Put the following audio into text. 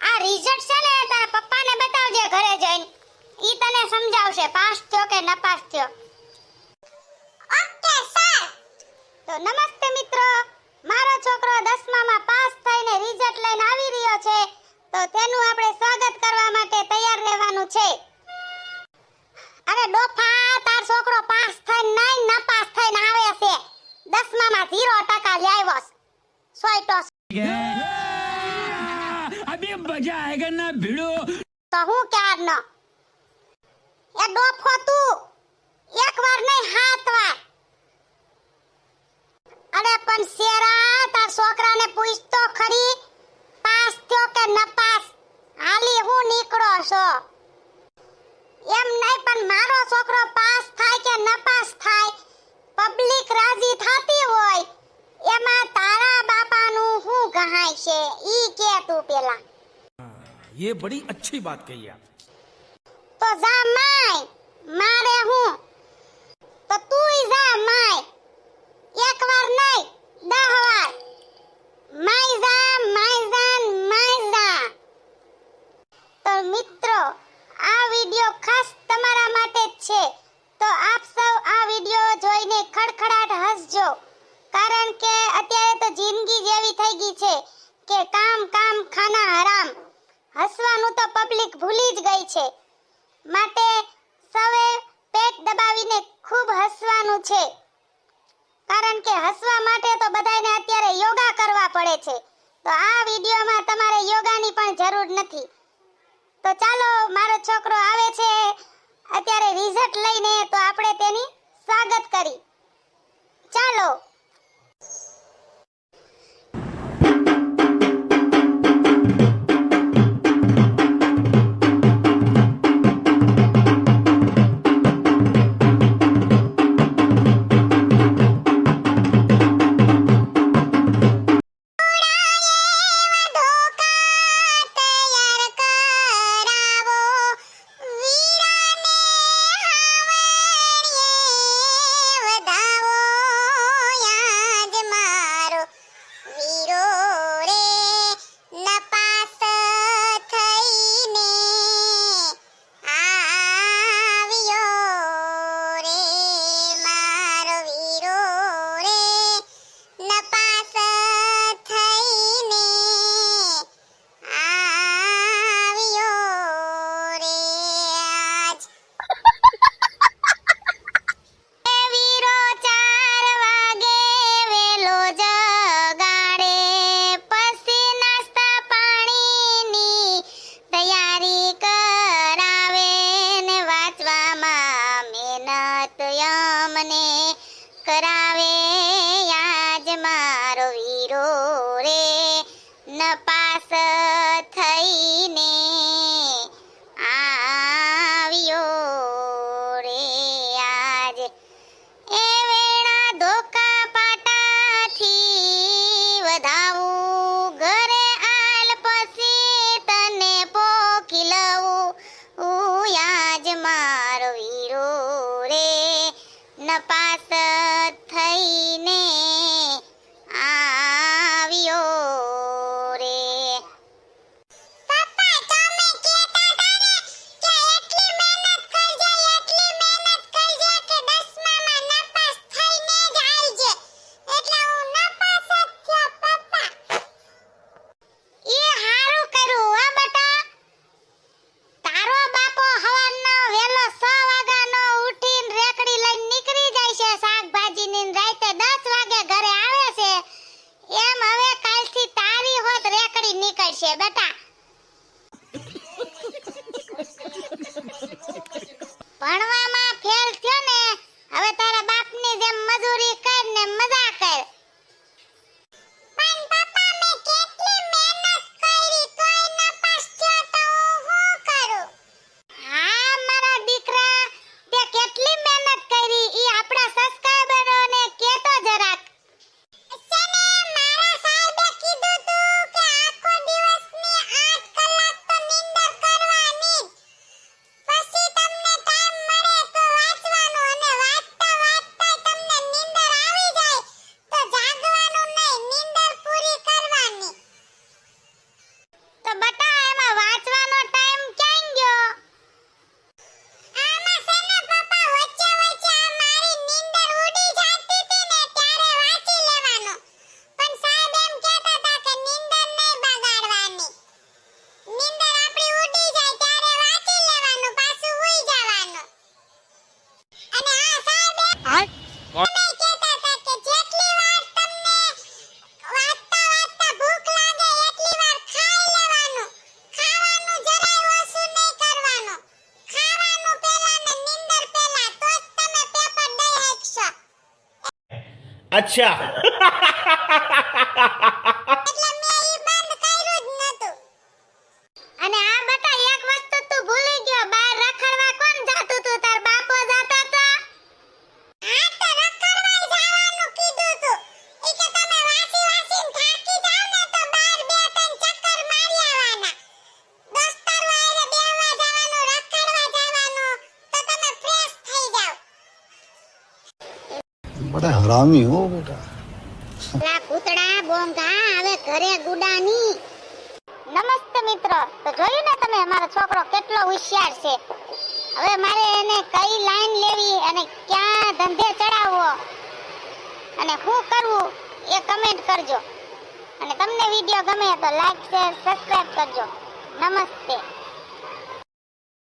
Result છે ને તારા પપ્પાને બતાવજે ઘરે જઈને. ઈ તને સમજાવશે પાસ થયો કે નપાસ થયો. ઓકે સર તો નમસ્તે મિત્રો મારો છોકરો દસમામાં પાસ થઈને રિઝલ્ટ લઈને આવી રહ્યો છે. તો તેનું આપણે સ્વાગત કરવા માટે તૈયાર રહેવાનું છે. અરે ડોફા તાર છોકરો પાસ થઈને નહીં નપાસ થઈને આવે છે. દસમામાં 0% લઈ આવ્યો છે. સોય ટોસ. મજા આયગા ના ભીડો. તો ક્યાર નો એ ડોફો તું. એક વાર નહીં હાથ વાર. અરે પણ શેરા, તાર છોકરાને પૂછ તો ખરી, પાસ થયો કે નપાસ? હાલી હું નીકળો છો? એમ નહીં, પણ મારો છોકરો ये बड़ी अच्छी बात कही आप તો જા માય મારે હું તો તુંય જા માય એક વાર નહીં દહ વાર માય જા માય જા માય જા તો મિત્રો આ વિડિયો ખાસ તમારા માટે જ છે તો આપ સૌ આ વિડિયો જોઈને ખડખડાટ હસજો કારણ કે અત્યારે તો જિંદગી જેવી થઈ ગઈ છે કે કામ કામ ખાના હરામ હસવાનું તો પબ્લિક ભૂલી જ ગઈ છે. માટે સવે પેટ દબાવીને ખૂબ હસવાનું છે. કારણ કે હસવા માટે તો બધાને અત્યારે યોગા કરવા પડે છે. તો આ વિડીયોમાં તમારે યોગાની પણ જરૂર નથી. તો ચાલો, મારો છોકરો આવે છે. અત્યારે રિઝલ્ટ લઈને તો આપણે તેની સ્વાગત કરી. ચાલો. મારો રે, નપાસ થઈને આવ્યો રે આજ. એ વેણા ધોકા પાટાથી વધાવું, ઘરે આલ પછી તને પોખી લઉં. આજ મારો વીરો રે, નપાસ નીકળશે બેટા. ભણવામાં ફેલ થયો ને, હવે તારા બાપની જેમ મજૂરી કર ને મજા કર. अच्छा હરામી હો બેટા. કૂતડા બોંગા હવે ઘરે ગુડાની. નમસ્તે મિત્રો, તો જોયું ને તમે મારો છોકરો કેટલો હોશિયાર છે. હવે મારે એને કઈ લાઈન લેવી અને ક્યાં ધંધે ચડાવવો? અને શું કરવું એ કમેન્ટ કરજો. અને તમને વીડિયો ગમે તો લાઈક શેર સબસ્ક્રાઇબ કરજો. નમસ્તે.